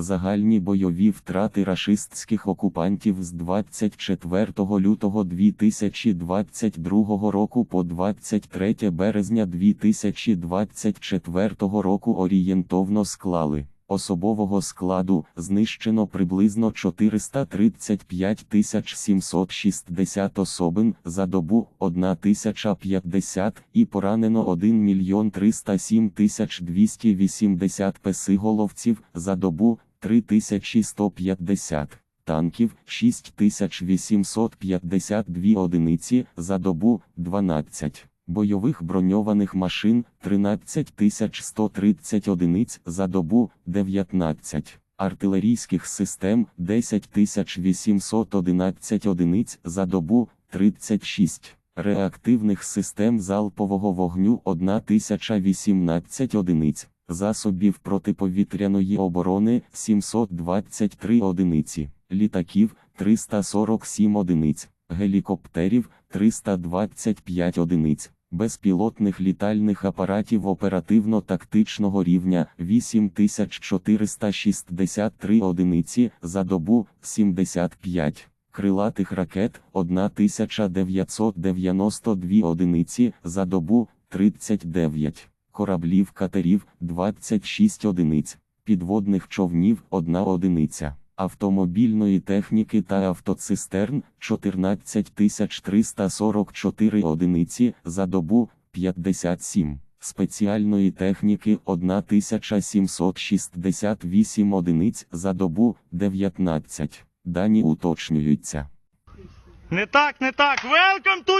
Загальні бойові втрати рашистських окупантів з 24 лютого 2022 року по 23 березня 2024 року орієнтовно склали. Особового складу знищено приблизно 435 760 особин за добу 1050 і поранено 1 мільйон 307 280 песиголовців за добу 3150 танків 6852 одиниці за добу 12 бойових броньованих машин 13130 одиниць за добу 19 артилерійських систем 10811 одиниць за добу 36 реактивних систем залпового вогню 1018 одиниць засобів протиповітряної оборони 723 одиниці літаків 347 одиниць гелікоптерів 325 одиниць безпілотних літальних апаратів оперативно-тактичного рівня 8463 одиниці за добу 75, крилатих ракет 1992 одиниці за добу 39, кораблів катерів 26 одиниць, підводних човнів 1 одиниця. Автомобільної техніки та автоцистерн 14344 одиниці за добу 57, спеціальної техніки 1768 одиниць за добу 19. Дані уточнюються. Не так, не так. Welcome to!